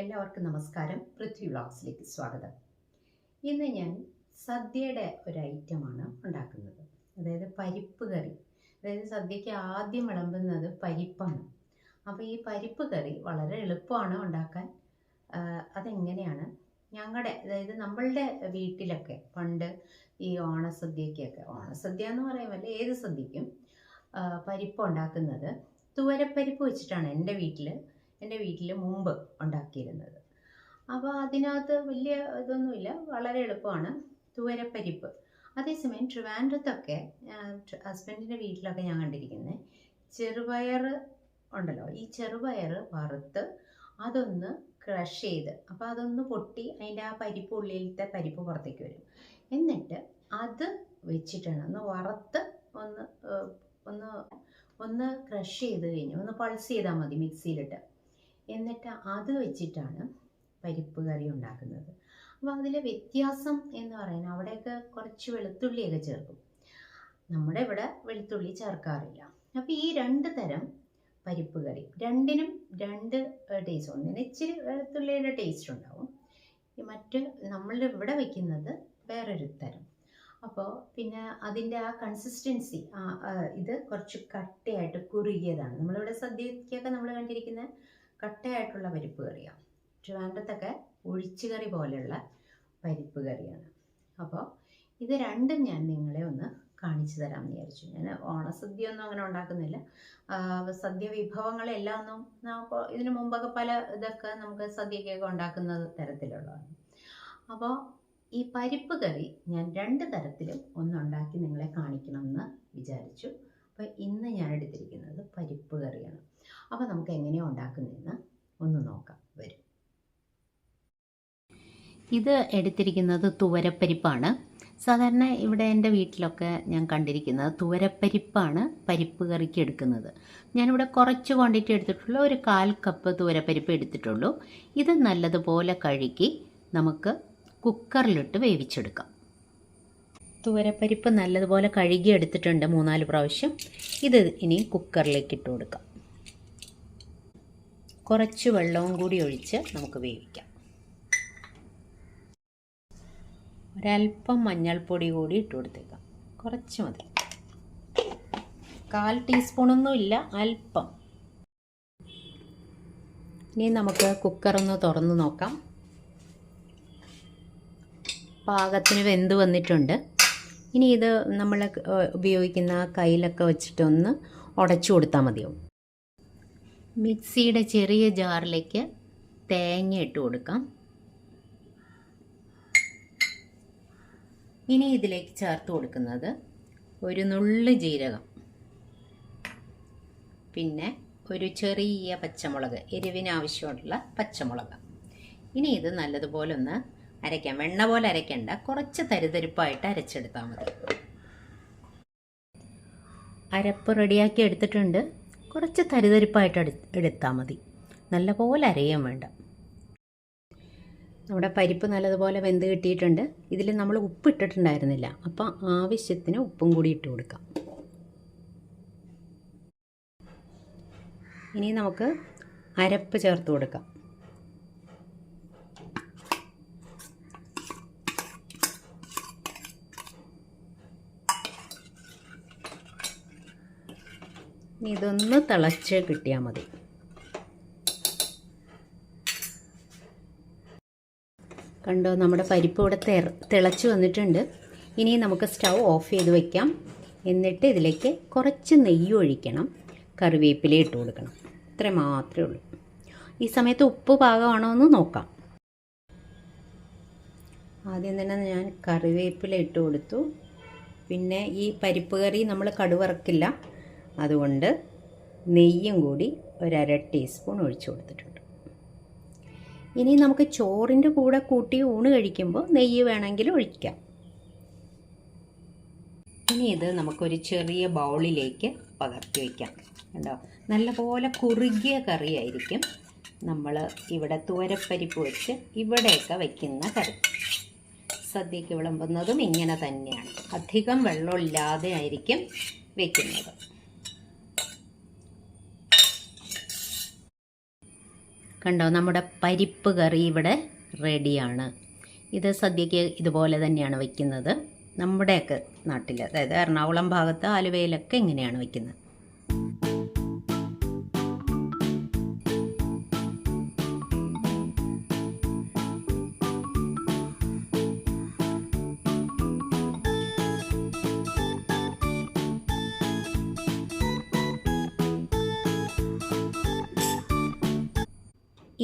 എല്ലാവർക്കും നമസ്കാരം. പൃഥ്വി വ്ളോഗ്സിലേക്ക് സ്വാഗതം. ഇന്ന് ഞാൻ സദ്യയുടെ ഒരു ഐറ്റമാണ് ഉണ്ടാക്കുന്നത്. അതായത് പരിപ്പ് കറി. അതായത് സദ്യയ്ക്ക് ആദ്യം വിളമ്പുന്നത് പരിപ്പാണ്. അപ്പോൾ ഈ പരിപ്പ് കറി വളരെ എളുപ്പമാണ് ഉണ്ടാക്കാൻ. അതെങ്ങനെയാണ്? ഞങ്ങളുടെ അതായത് നമ്മളുടെ വീട്ടിലൊക്കെ പണ്ട് ഈ ഓണസദ്യക്കൊക്കെ ഓണസദ്യ എന്ന് പറയുമ്പോൾ ഏത് സദ്യക്കും പരിപ്പ് ഉണ്ടാക്കുന്നത്. തുവരപ്പരിപ്പ് വെച്ചിട്ടാണ് എന്റെ വീട്ടിൽ എന്റെ വീട്ടിൽ മുമ്പ് ഉണ്ടാക്കിയിരുന്നത്. അപ്പോൾ അതിനകത്ത് വലിയ ഇതൊന്നുമില്ല വളരെ എളുപ്പമാണ്. തുവരപ്പരിപ്പ്. അതേസമയം ട്രിവാൻഡ്രത്തൊക്കെ ഹസ്ബൻഡിന്റെ വീട്ടിലൊക്കെ ഞാൻ കണ്ടിരിക്കുന്നത് ചെറുപയർ ഉണ്ടല്ലോ ഈ ചെറുപയർ വറുത്ത് അതൊന്ന് ക്രഷ് ചെയ്ത് അപ്പോൾ അതൊന്ന് പൊട്ടി അതിന്റെ ആ പരിപ്പ് ഉള്ളിലത്തെ പരിപ്പ് പുറത്തേക്ക് വരും. എന്നിട്ട് അത് വെച്ചിട്ടാണ് ഒന്ന് വറുത്ത് ഒന്ന് ഒന്ന് ഒന്ന് ക്രഷ് ചെയ്ത് കഴിഞ്ഞ് ഒന്ന് പൾസ് ചെയ്താൽ മതി മിക്സിയിലിട്ട്. എന്നിട്ട് അത് വെച്ചിട്ടാണ് പരിപ്പ് കറി ഉണ്ടാക്കുന്നത്. അപ്പോൾ അതിലെ വ്യത്യാസം എന്ന് പറയുന്നത് അവിടെയൊക്കെ കുറച്ച് വെളുത്തുള്ളിയൊക്കെ ചേർക്കും. നമ്മുടെ ഇവിടെ വെളുത്തുള്ളി ചേർക്കാറില്ല. അപ്പോൾ ഈ രണ്ട് തരം പരിപ്പ് കറി രണ്ടിനും രണ്ട് ടേസ്റ്റ് ഒന്നിന് ഇച്ചിരി വെളുത്തുള്ളിയുടെ ടേസ്റ്റ് ഉണ്ടാവും. മറ്റ് നമ്മൾ ഇവിടെ വെക്കുന്നത് വേറൊരു തരം. അപ്പോൾ പിന്നെ അതിന്റെ ആ കൺസിസ്റ്റൻസി ഇത് കുറച്ച് കട്ടയായിട്ട് കുറുകിയതാണ്. നമ്മളിവിടെ സദ്യക്കൊക്കെ നമ്മൾ കണ്ടിരിക്കുന്ന കട്ടയായിട്ടുള്ള പരിപ്പ് കറിയാണ് ട്രിവാൻഡ്രത്തൊക്കെ ഒഴിച്ചുകറി പോലെയുള്ള പരിപ്പ് കറിയാണ്. അപ്പോൾ ഇത് രണ്ടും ഞാൻ നിങ്ങളെ ഒന്ന് കാണിച്ചു തരാമെന്ന് വിചാരിച്ചു. ഞാൻ ഓണസദ്യ ഒന്നും അങ്ങനെ ഉണ്ടാക്കുന്നില്ല. സദ്യ വിഭവങ്ങളെല്ലാം ഒന്നും നമുക്ക് ഇതിനു മുമ്പൊക്കെ പല ഇതൊക്കെ നമുക്ക് സദ്യക്കൊക്കെ ഉണ്ടാക്കുന്ന തരത്തിലുള്ളതാണ്. അപ്പോൾ ഈ പരിപ്പ് കറി ഞാൻ രണ്ട് തരത്തിലും ഒന്നുണ്ടാക്കി നിങ്ങളെ കാണിക്കണം എന്ന് വിചാരിച്ചു. അപ്പോൾ ഇന്ന് ഞാൻ എടുത്തിരിക്കുന്നത് പരിപ്പ് കറിയാണ്. അപ്പോൾ നമുക്ക് എങ്ങനെയാണ് ഉണ്ടാക്കുന്നതെന്ന് ഒന്ന് നോക്കാം. വരും. ഇത് എടുത്തിരിക്കുന്നത് തുവരപ്പരിപ്പാണ്. സാധാരണ ഇവിടെ എന്റെ വീട്ടിലൊക്കെ ഞാൻ കണ്ടിരിക്കുന്നത് തുവരപ്പരിപ്പാണ് പരിപ്പ് കറിക്ക് എടുക്കുന്നത്. ഞാനിവിടെ കുറച്ച് ക്വാണ്ടിറ്റി എടുത്തിട്ടുള്ളൂ ഒരു കാൽ കപ്പ് തുവരപ്പരിപ്പ് എടുത്തിട്ടുള്ളൂ. ഇത് നല്ലതുപോലെ കഴുകി നമുക്ക് കുക്കറിലിട്ട് വേവിച്ചെടുക്കാം. തുവരപ്പരിപ്പ് നല്ലതുപോലെ കഴുകി എടുത്തിട്ടുണ്ട് മൂന്നാൽ പ്രാവശ്യം. ഇത് ഇനി കുക്കറിലേക്ക് ഇട്ട് കൊടുക്കാം. കുറച്ച് വെള്ളവും കൂടി ഒഴിച്ച് നമുക്ക് വേവിക്കാം. ഒരല്പം മഞ്ഞൾപ്പൊടി കൂടി ഇട്ട് കൊടുത്തേക്കാം. കുറച്ച് മതി. കാൽ ടീസ്പൂണൊന്നും ഇല്ല അല്പം ഇനി നമുക്ക് കുക്കറൊന്ന് തുറന്ന് നോക്കാം. പാകത്തിന് വെന്ത് വന്നിട്ടുണ്ട്. ഇനി ഇത് നമ്മൾ ഉപയോഗിക്കുന്ന കയ്യിലൊക്കെ വെച്ചിട്ടൊന്ന് ഉടച്ചു കൊടുത്താൽ മതിയാവും. മിക്സിയുടെ ചെറിയ ജാറിലേക്ക് തേങ്ങ ഇട്ട് കൊടുക്കാം. ഇനി ഇതിലേക്ക് ചേർത്ത് കൊടുക്കുന്നത് ഒരു നുള്ള് ജീരകം. പിന്നെ ഒരു ചെറിയ പച്ചമുളക് എരിവിനാവശ്യമുള്ള പച്ചമുളക്. ഇനി ഇത് നല്ലതുപോലെ ഒന്ന് അരയ്ക്കാം. വെണ്ണ പോലെ അരയ്ക്കണ്ട. കുറച്ച് തരിതരിപ്പായിട്ട് അരച്ചെടുത്താൽ മതി. അരപ്പ് റെഡിയാക്കി എടുത്തിട്ടുണ്ട്. കുറച്ച് തരിതരിപ്പായിട്ട് എടു എടുത്താൽ മതി. നല്ലപോലെ അരയാൻ വേണ്ട. നമ്മുടെ പരിപ്പ് നല്ലതുപോലെ വെന്ത് കിട്ടിയിട്ടുണ്ട്. ഇതിൽ നമ്മൾ ഉപ്പ് ഇട്ടിട്ടുണ്ടായിരുന്നില്ല. അപ്പം ആവശ്യത്തിന് ഉപ്പും കൂടി ഇട്ട് കൊടുക്കാം. ഇനി നമുക്ക് അരപ്പ് ചേർത്ത് കൊടുക്കാം ഇനി ഇതൊന്ന് തിളച്ച് കിട്ടിയാൽ മതി. കണ്ടോ നമ്മുടെ പരിപ്പ് ഇവിടെ തിളച്ച് വന്നിട്ടുണ്ട്. ഇനി നമുക്ക് സ്റ്റൗ ഓഫ് ചെയ്ത് വയ്ക്കാം എന്നിട്ട് ഇതിലേക്ക് കുറച്ച് നെയ്യ് ഒഴിക്കണം. കറിവേപ്പില ഇട്ട് കൊടുക്കണം. ഇത്ര മാത്രമേ ഉള്ളൂ. ഈ സമയത്ത് ഉപ്പ് പാകമാണോ എന്ന് നോക്കാം. ആദ്യം തന്നെ ഞാൻ കറിവേപ്പില ഇട്ട് കൊടുത്തു. പിന്നെ ഈ പരിപ്പ് കറി നമ്മൾ കടുവറക്കില്ല. അതുകൊണ്ട് നെയ്യും കൂടി ഒരര ടീസ്പൂൺ ഒഴിച്ചു കൊടുത്തിട്ടുണ്ട്. ഇനി നമുക്ക് ചോറിന്റെ കൂടെ കൂട്ടി ഊണ് കഴിക്കുമ്പോൾ നെയ്യ് വേണമെങ്കിൽ ഒഴിക്കാം. ഇനി ഇത് നമുക്കൊരു ചെറിയ ബൗളിലേക്ക് പകർത്തി വയ്ക്കാം. കണ്ടോ? നല്ലപോലെ കുറുകിയ കറിയായിരിക്കും നമ്മൾ ഇവിടെ തുവരപ്പരിപ്പ് വെച്ച് ഇവിടെയൊക്കെ വയ്ക്കുന്ന കറി. സദ്യക്ക് വിളമ്പുന്നതും ഇങ്ങനെ തന്നെയാണ്. അധികം വെള്ളമില്ലാതെ ആയിരിക്കും വെക്കുന്നത് കണ്ടോ നമ്മുടെ പരിപ്പ് കറി ഇവിടെ റെഡിയാണ്. ഇത് സദ്യക്ക് ഇതുപോലെ തന്നെയാണ് വയ്ക്കുന്നത് നമ്മുടെയൊക്കെ നാട്ടിൽ അതായത് എറണാകുളം ഭാഗത്ത് ആലുവയിലൊക്കെ ഇങ്ങനെയാണ് വയ്ക്കുന്നത്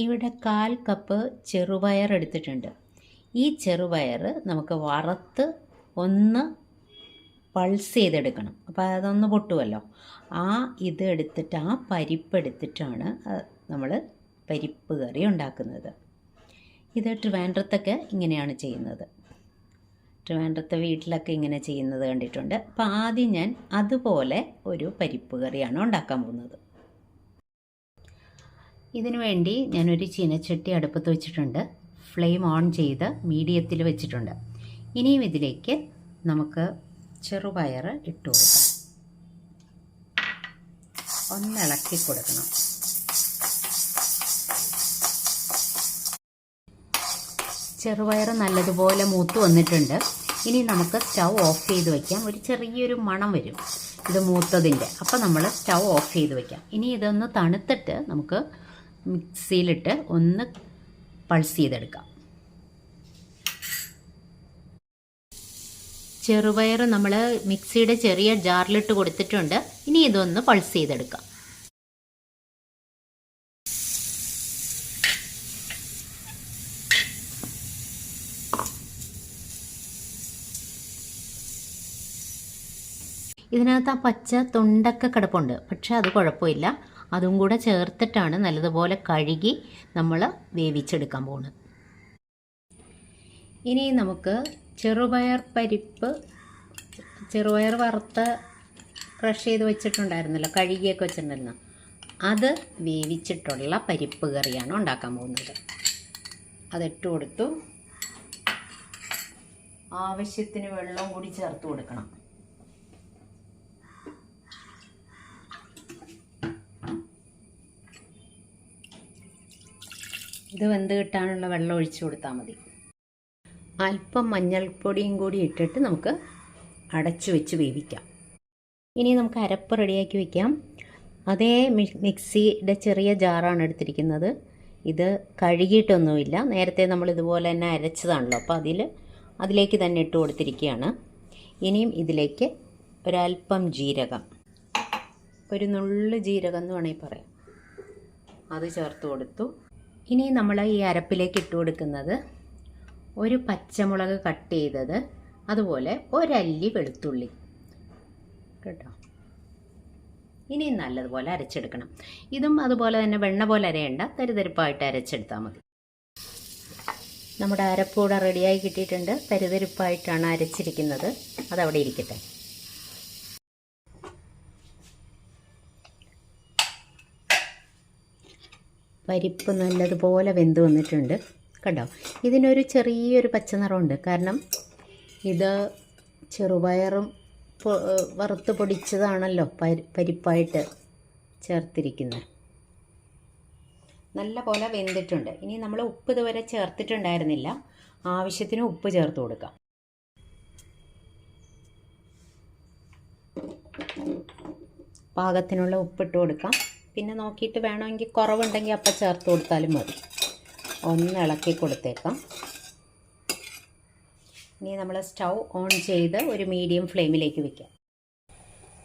ഇവിടെ കാൽ കപ്പ് ചെറുപയർ എടുത്തിട്ടുണ്ട്. ഈ ചെറുപയർ നമുക്ക് വറുത്ത് ഒന്ന് പൾസ് ചെയ്തെടുക്കണം. അപ്പോൾ അതൊന്ന് പൊട്ടുമല്ലോ ആ ഇത് എടുത്തിട്ട് ആ പരിപ്പ് എടുത്തിട്ടാണ് നമ്മൾ പരിപ്പ് കറി ഉണ്ടാക്കുന്നത്. ഇത് ട്രിവാൻഡ്രത്തൊക്കെ ഇങ്ങനെയാണ് ചെയ്യുന്നത്. ട്രിവാൻഡ്രത്തെ വീട്ടിലൊക്കെ ഇങ്ങനെ ചെയ്യുന്നത് കണ്ടിട്ടുണ്ട്. അപ്പോൾ ആദ്യം ഞാൻ അതുപോലെ ഒരു പരിപ്പ് കറിയാണ് ഉണ്ടാക്കാൻ പോകുന്നത്. ഇതിനു വേണ്ടി ഞാനൊരു ചീനച്ചട്ടി അടുപ്പത്ത് വെച്ചിട്ടുണ്ട്. ഫ്ലെയിം ഓൺ ചെയ്ത് മീഡിയത്തിൽ വെച്ചിട്ടുണ്ട്. ഇനിയും ഇതിലേക്ക് നമുക്ക് ചെറുപയർ ഇട്ട് കൊടുക്കാം. ഒന്നിളക്കി കൊടുക്കണം. ചെറുപയർ നല്ലതുപോലെ മൂത്ത് വന്നിട്ടുണ്ട്. ഇനി നമുക്ക് സ്റ്റൗ ഓഫ് ചെയ്ത് വയ്ക്കാം ഒരു ചെറിയൊരു മണം വരും ഇത് മൂത്തതിന്റെ. അപ്പോൾ നമ്മൾ സ്റ്റൗ ഓഫ് ചെയ്ത് വയ്ക്കാം ഇനി ഇതൊന്ന് തണുത്തിട്ട് നമുക്ക് മിക്സിയിലിട്ട് ഒന്ന് പൾസ് ചെയ്തെടുക്കാം. ചെറുപയർ നമ്മൾ മിക്സിയുടെ ചെറിയ ജാറിലിട്ട് കൊടുത്തിട്ടുണ്ട്. ഇനി ഇതൊന്ന് പൾസ് ചെയ്തെടുക്കാം. ഇതിനകത്ത് ആ പച്ച തൊണ്ടൊക്കെ കിടപ്പുണ്ട്. പക്ഷെ അത് കുഴപ്പമില്ല. അതും കൂടെ ചേർത്തിട്ടാണ് നല്ലതുപോലെ കഴുകി നമ്മൾ വേവിച്ചെടുക്കാൻ പോകുന്നത് ഇനി നമുക്ക് ചെറുപയർ പരിപ്പ് ചെറുപയർ വറുത്ത് ക്രഷ് ചെയ്ത് വെച്ചിട്ടുണ്ടായിരുന്നല്ലോ കഴുകിയൊക്കെ വെച്ചിട്ടുണ്ടായിരുന്നു അത് വേവിച്ചിട്ടുള്ള പരിപ്പ് കറിയാണ് ഉണ്ടാക്കാൻ പോകുന്നത്. അതിട്ട് കൊടുത്തു. ആവശ്യത്തിന് വെള്ളവും കൂടി ചേർത്ത് കൊടുക്കണം. ഇത് വെന്ത് കിട്ടാനുള്ള വെള്ളം ഒഴിച്ചു കൊടുത്താൽ മതി. അല്പം മഞ്ഞൾപ്പൊടിയും കൂടി ഇട്ടിട്ട് നമുക്ക് അടച്ചു വെച്ച് വേവിക്കാം. ഇനി നമുക്ക് അരപ്പ് റെഡിയാക്കി വെക്കാം. അതേ മിക്സിയുടെ ചെറിയ ജാറാണ് എടുത്തിരിക്കുന്നത്. ഇത് കഴുകിയിട്ടൊന്നുമില്ല. നേരത്തെ നമ്മൾ ഇതുപോലെ തന്നെ അരച്ചതാണല്ലോ. അപ്പോൾ അതിൽ അതിലേക്ക് തന്നെ ഇട്ട് കൊടുത്തിരിക്കുകയാണ്. ഇനിയും ഇതിലേക്ക് ഒരല്പം ജീരകം. ഒരു നുള്ളു ജീരകം എന്ന് വേണമെങ്കിൽ പറയാം. അത് ചേർത്ത് കൊടുത്തു. ഇനി നമ്മൾ ഈ അരപ്പിലേക്ക് ഇട്ട് കൊടുക്കുന്നത് ഒരു പച്ചമുളക് കട്ട് ചെയ്തത് അതുപോലെ ഒരല്ലി വെളുത്തുള്ളി. കേട്ടോ? ഇനി നല്ലതുപോലെ അരച്ചെടുക്കണം. ഇതും അതുപോലെ തന്നെ വെണ്ണ പോലെ അരയേണ്ട തരിതരിപ്പായിട്ട് അരച്ചെടുത്താൽ മതി. നമ്മുടെ അരപ്പൂടെ റെഡിയായി കിട്ടിയിട്ടുണ്ട്. തരിതരിപ്പായിട്ടാണ് അരച്ചിരിക്കുന്നത്. അതവിടെ ഇരിക്കട്ടെ. പരിപ്പ് നല്ലതുപോലെ വെന്ത് വന്നിട്ടുണ്ട്. കണ്ടോ? ഇതിനൊരു ചെറിയൊരു പച്ചനിറമുണ്ട്. കാരണം ഇത് ചെറുപയറും വറുത്ത് പൊടിച്ചതാണല്ലോ പരിപ്പായിട്ട് ചേർത്തിരിക്കുന്നത് നല്ല പോലെ വെന്തിട്ടുണ്ട്. ഇനി നമ്മൾ ഉപ്പ് ഇതുവരെ ചേർത്തിട്ടുണ്ടായിരുന്നില്ല. ആവശ്യത്തിന് ഉപ്പ് ചേർത്ത് കൊടുക്കാം. പാകത്തിനുള്ള ഉപ്പിട്ട് കൊടുക്കാം. പിന്നെ നോക്കിയിട്ട് വേണമെങ്കിൽ കുറവുണ്ടെങ്കിൽ അപ്പം ചേർത്ത് കൊടുത്താലും മതി. ഒന്ന് ഇളക്കി കൊടുത്തേക്കാം. ഇനി നമ്മൾ സ്റ്റൗ ഓൺ ചെയ്ത് ഒരു മീഡിയം ഫ്ലെയിമിലേക്ക് വെക്കാം.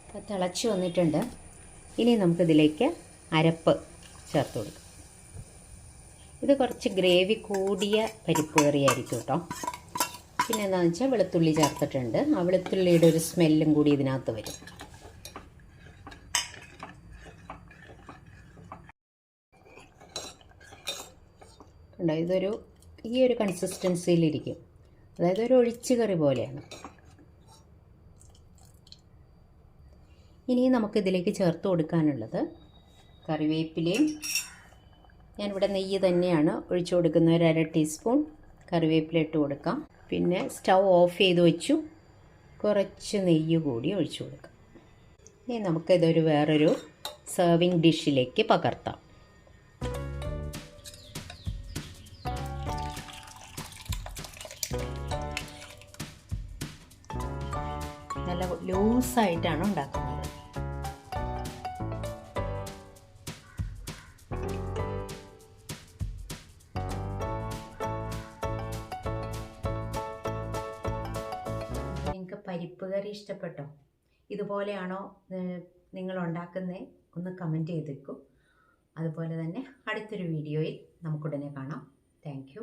അപ്പോൾ തിളച്ച് വന്നിട്ടുണ്ട്. ഇനി നമുക്കിതിലേക്ക് അരപ്പ് ചേർത്ത് കൊടുക്കാം. ഇത് കുറച്ച് ഗ്രേവി കൂടിയ പരിപ്പ് കറിയായിരിക്കും കേട്ടോ. പിന്നെ എന്താണെന്ന് വെച്ചാൽ വെളുത്തുള്ളി ചേർത്തിട്ടുണ്ട്. ആ വെളുത്തുള്ളിയുടെ ഒരു സ്മെല്ലും കൂടി ഇതിനകത്ത് വരും. കണ്ടോ ഇതൊരു ഈ ഒരു കൺസിസ്റ്റൻസിയിലിരിക്കും അതായത് ഒരു ഒഴിച്ചുകറി പോലെയാണ്. ഇനി നമുക്കിതിലേക്ക് ചേർത്ത് കൊടുക്കാനുള്ളത് കറിവേപ്പിലയും ഞാനിവിടെ നെയ്യ് തന്നെയാണ് ഒഴിച്ചു കൊടുക്കുന്ന ഒരു അര ടീസ്പൂൺ കറിവേപ്പില ഇട്ട് കൊടുക്കാം. പിന്നെ സ്റ്റൗ ഓഫ് ചെയ്ത് വെച്ചു. കുറച്ച് നെയ്യ് കൂടി ഒഴിച്ചു കൊടുക്കാം. ഇനി നമുക്കിതൊരു വേറൊരു സെർവിങ് ഡിഷിലേക്ക് പകർത്താം. ലൂസായിട്ടാണ് ഉണ്ടാക്കുന്നത്? നിങ്ങൾക്ക് പരിപ്പ് കറി ഇഷ്ടപ്പെട്ടോ? ഇതുപോലെയാണോ നിങ്ങൾ ഉണ്ടാക്കുന്നത് ഒന്ന് കമന്റ് ചെയ്തേക്കൂ. അതുപോലെ തന്നെ അടുത്തൊരു വീഡിയോയിൽ നമുക്കുടനെ കാണാം. താങ്ക്